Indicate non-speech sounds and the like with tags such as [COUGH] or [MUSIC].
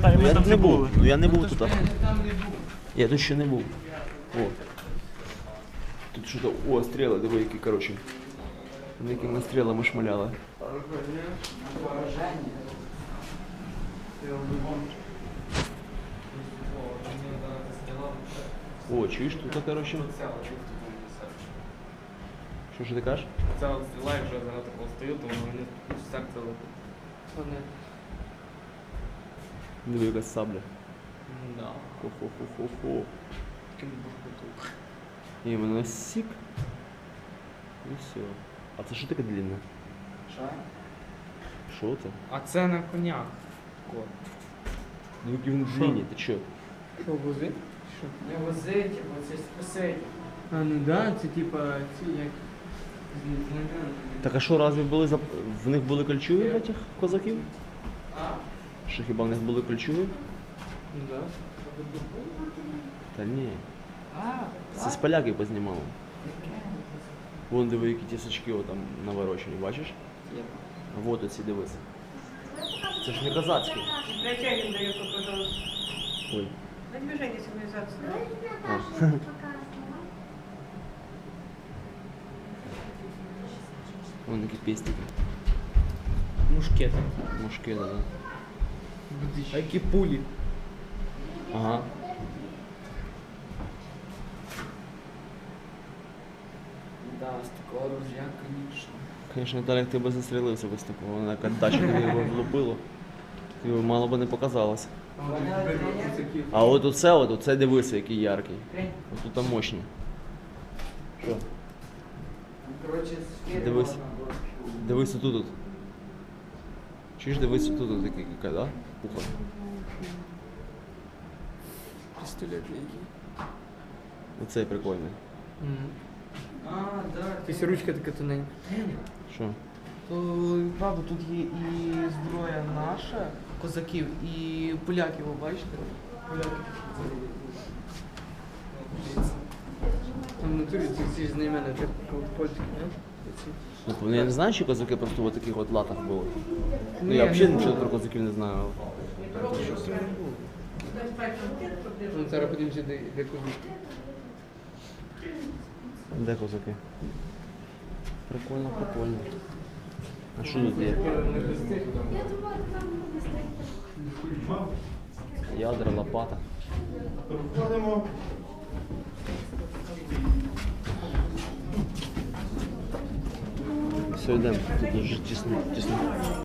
пам'ятаю, ми Я там не були. Ну я не був тут. блядь, там не був. Я тут ще не був. О. Тут що-то. О, стріли, диви, які, коротше. Вони Якими стрілами шмаляли. О, чуєш тут, коротше. Що ж ти кажеш? Ця от стріла, якщо я зараз такого стою, то мені серце летить. Диви, якась сабля. Да. Хо-хо-хо-хо-хо. Таким буркуту. І мене сік. І все. А це що таке длинне? Що? Що це? А це на конях. Кот. Ну які вони длинні, ти чо? Що, вози? Що? Не возить, бо це спасить. А, ну да, це типа ці як. Так а що, разве були зап... в них були кольчуги в этих козаків? А? Що хіба в них були? Ну да. Та ні. А, Це з поляків познімали. Вон диви, які тісочки там наворочені, бачиш? Вот оці дивись. Це ж не козацькі. Зачем він дає пожалуйста? Ой. На движение цивилизации. [LAUGHS] Вон які пестики. Мушкети. Мушкети, да. А які пулі? Ага. Да, з такого ружья, конечно. Звісно, Віталік, ти би застрілився без такого. Вона як дача його влупило. Тобі мало би не показалось. А от оце, от оце дивися, який яркий. От тут там мощні. Що? Дивись. Дивись отут. От. Чуєш, дивись отут, от такий, яка, да? Пуха. Пістолет який. Оцей прикольний. А, да. Якась ручка така тоненька. Що? То правда, тут є і зброя наша, козаків, і поляків, ви бачите? Поляки. Там в натурі ці всі знамена, це польські, не? Ці. Ну, вони- я не знаю, чи козаки просто в таких от латах були. Ну, я взагалі нічого про козаків не знаю. Ну, зараз подивимося, де, де козаки. Де козаки? Прикольно, прикольно. А що тут є? Ядра, лопата. Все, йдемо. Тут дуже тісно, тісно.